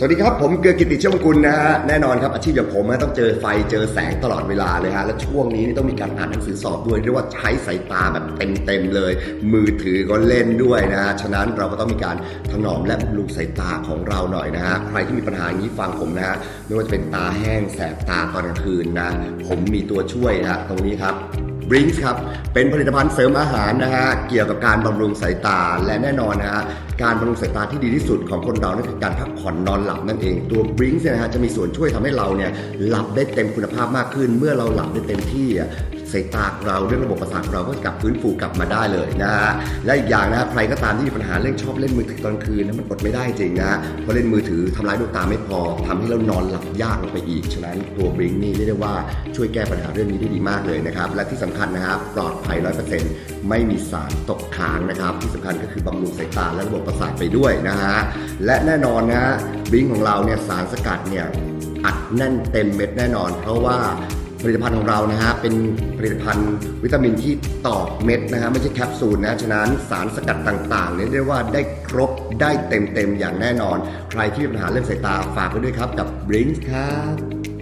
สวัสดีครับ ผมเกือกิติเชื่อมกุลนะฮะแน่นอนครับอาชีพอย่างผมต้องเจอไฟเจอแสงตลอดเวลาเลยฮะและช่วงนี้ต้องมีการอ่านหนังสือสอบด้วยเรียกว่าใช้สายตาแบบเต็มๆเลย มือถือก็เล่นด้วยนะฮะฉะนั้นเราก็ต้องมีการถนอมและบำรุงสายตาของเราหน่อยนะฮะใครที่มีปัญหาอย่างนี้ฟังผมนะฮะไม่ว่าจะเป็นตาแห้งแสบตาตอนกลางคืนนะผมมีตัวช่วยนะฮะตรงนี้ครับบริงส์ครับ เป็นผลิตภัณฑ์เสริมอาหารนะฮะ เกี่ยวกับการบำรุงสายตา และแน่นอนนะฮะ การบำรุงสายตาที่ดีที่สุดของคนเรานั่นคือการพักผ่อนนอนหลับนั่นเอง ตัวบริงส์เนี่ยนะฮะจะมีส่วนช่วยทำให้เราเนี่ยหลับได้เต็มคุณภาพมากขึ้น เมื่อเราหลับได้เต็มที่ สายตาเราเรื่องระบบประสาทเราก็กลับฟื้นฟูกลับมาได้เลยนะฮะและอีกอย่างนะใครก็ตามที่มีปัญหาเรื่องชอบเล่นมือถือตอนคืนนะมันอดไม่ได้จริงนะฮะเพราะเล่นมือถือทำร้ายดวงตาไม่พอทำให้เรานอนหลับยากลงไปอีก ฉะนั้นตัวบริงนี่เรียกได้ว่าช่วยแก้ปัญหาเรื่องนี้ได้ดีมากเลยนะครับและที่สำคัญนะครับปลอดภัย100%ไม่มีสารตกค้างนะครับ ที่สำคัญก็คือบำรุงสายตาและระบบประสาทไปด้วยนะฮะและแน่นอนนะฮะบริงของเราเนี่ยสารสกัดเนี่ยอัดแน่นเต็มเม็ดแน่นอน เพราะว่า ผลิตภัณฑ์ของเรานะฮะเป็นผลิตภัณฑ์วิตามินที่ตอกเม็ดนะฮะไม่ใช่แคปซูลนะฉะนั้นสารสกัดต่างๆเนี่ยเรียกว่าได้ครบได้เต็มๆอย่างแน่นอน ใครที่มีปัญหาเรื่องสายตาฝากไว้ด้วยครับกับ b r i n k ครับ